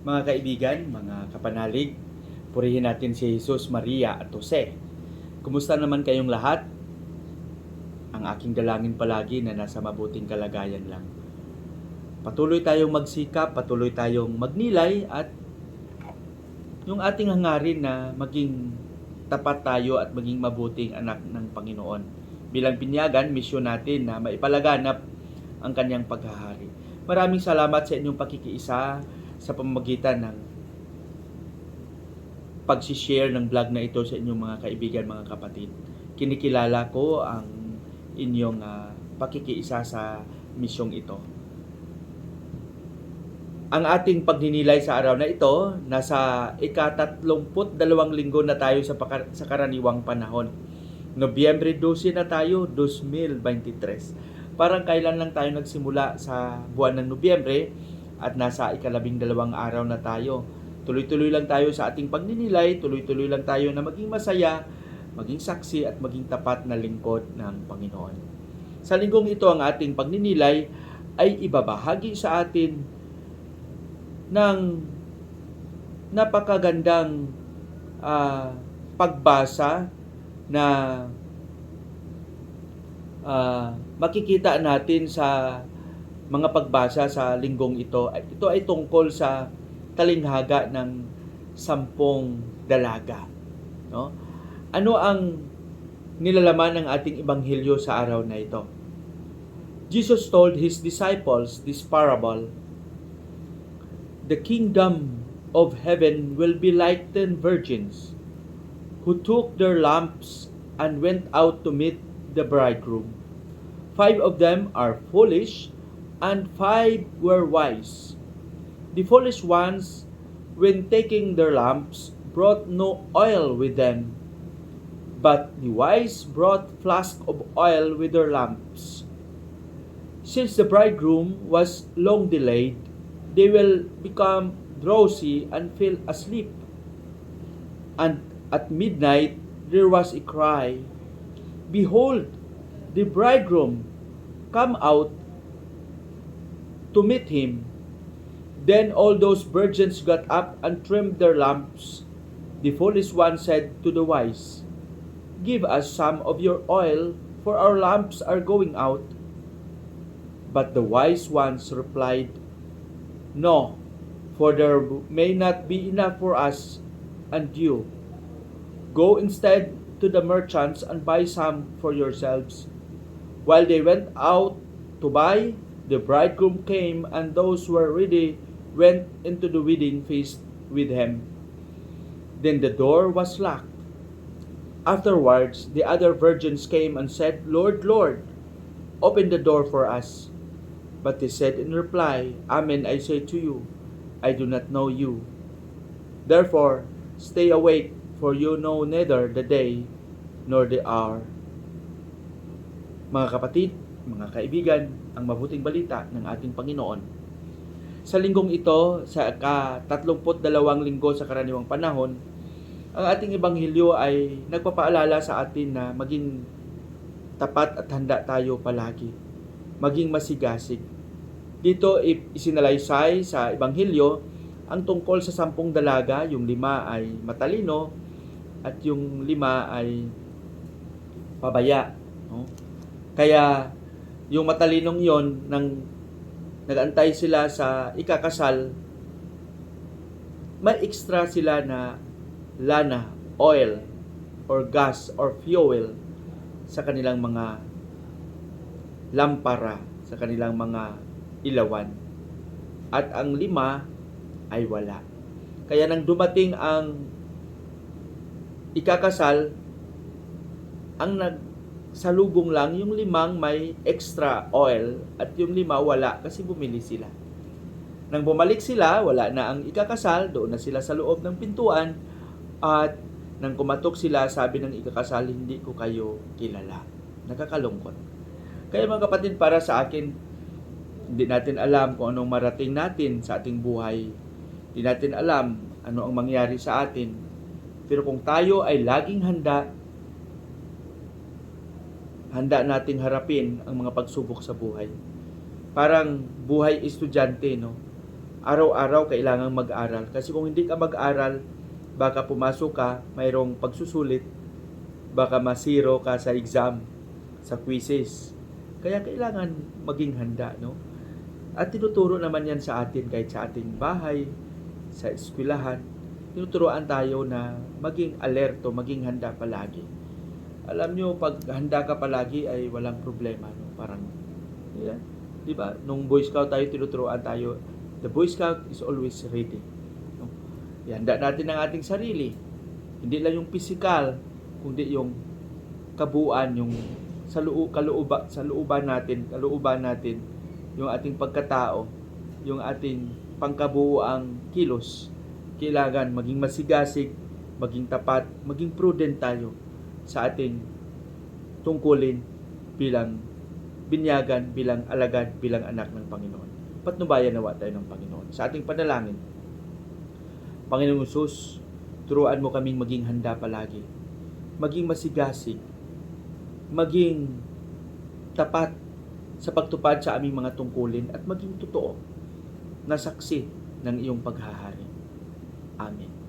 Mga kaibigan, mga kapanalig, purihin natin si Jesus, Maria at Jose. Kumusta naman kayong lahat? Ang aking dalangin palagi na nasa mabuting kalagayan lang. Patuloy tayong magsikap, patuloy tayong magnilay at yung ating hangarin na maging tapat tayo at maging mabuting anak ng Panginoon. Bilang pinyagan, misyon natin na maipalaganap ang kanyang paghahari. Maraming salamat sa inyong pakikiisa sa pamamagitan ng pagsishare ng vlog na ito sa inyong mga kaibigan, mga kapatid. Kinikilala ko ang inyong ah, pakikiisa sa misyong ito. Ang ating pagninilay sa araw na ito, nasa ikatatlumput dalawang linggo na tayo sa, paka- sa karaniwang panahon. Nobyembre 12 na tayo, 2023. Parang kailan lang tayo nagsimula sa buwan ng Nobyembre at nasa ikalabing dalawang araw na tayo. Tuloy-tuloy lang tayo sa ating pagninilay, tuloy-tuloy lang tayo na maging masaya, maging saksi at maging tapat na lingkod ng Panginoon. Sa linggong ito ang ating pagninilay ay ibabahagi sa atin ng napakagandang ah, pagbasa na ah, makikita natin sa mga pagbasa sa linggong ito. Ito ay tungkol sa talinghaga ng sampung dalaga. No? Ano ang nilalaman ng ating ebanghelyo sa araw na ito? Jesus told his disciples this parable The kingdom of heaven will be like ten virgins who took their lamps and went out to meet the bridegroom. Five of them are foolish, and five were wise. The foolish ones, when taking their lamps, brought no oil with them, but the wise brought flask of oil with their lamps. Since the bridegroom was long delayed, they will become drowsy and fell asleep. And at midnight there was a cry, Behold, the bridegroom come out to meet him. Then all those virgins got up and trimmed their lamps. The foolish one said to the wise, Give us some of your oil, for our lamps are going out. But the wise ones replied, No, for there may not be enough for us and you. Go instead to the merchants and buy some for yourselves. While they went out to buy, the bridegroom came, and those who were ready went into the wedding feast with him. Then the door was locked. Afterwards, the other virgins came and said, Lord, Lord, open the door for us. But he said in reply, Amen, I say to you, I do not know you. Therefore, stay awake, for you know neither the day nor the hour. Mga kapatid, mga kaibigan, ang mabuting balita ng ating Panginoon. Sa linggong ito, sa ka-32 linggo sa karaniwang panahon, ang ating ebanghelyo ay nagpapaalala sa atin na maging tapat at handa tayo palagi. Maging masigasig. Dito isinalaysay sa ebanghelyo ang tungkol sa sampung dalaga, yung lima ay matalino at yung lima ay pabaya. No? Kaya yung matalinong yon nang nagantay sila sa ikakasal, may extra sila na lana, oil, or gas, or fuel sa kanilang mga lampara, sa kanilang mga ilawan. At ang lima ay wala. Kaya nang dumating ang ikakasal, ang nagsalubong lang yung limang may extra oil at yung lima wala kasi bumili sila. Nang bumalik sila, wala na ang ikakasal, doon na sila sa loob ng pintuan at nang kumatok sila, sabi ng ikakasal, hindi ko kayo kilala. Nakakalungkot. Kaya mga kapatid, para sa akin, hindi natin alam kung anong marating natin sa ating buhay. Hindi natin alam ano ang mangyari sa atin. Pero kung tayo ay laging handa, handa nating harapin ang mga pagsubok sa buhay. Parang buhay estudyante, no? araw-araw kailangang mag-aral. Kasi kung hindi ka mag-aral, baka pumasok ka, mayroong pagsusulit, baka masiro ka sa exam, sa quizzes. Kaya kailangan maging handa, no? At tinuturo naman yan sa atin kahit sa ating bahay, sa eskwelahan. Tinuturoan tayo na maging alerto, maging handa palagi. Alam nyo, pag handa ka palagi ay walang problema. No? Parang, yeah, di ba? Nung Boy Scout tayo, tinuturoan tayo, the Boy Scout is always ready. No? Ihanda natin ang ating sarili. Hindi lang yung physical, kundi yung kabuuan, yung sa loob, kalooba, sa looban natin, kalooban natin, yung ating pagkatao, yung ating pangkabuuang kilos, kailangan maging masigasig, maging tapat, maging prudent tayo sa ating tungkulin bilang binyagan, bilang alagad, bilang anak ng Panginoon. Patnubayan nawa tayo ng Panginoon. Sa ating panalangin, Panginoong Sus, turuan mo kaming maging handa palagi. Maging masigasig. Maging tapat sa pagtupad sa aming mga tungkulin at maging totoo na saksi ng iyong paghahari. Amen.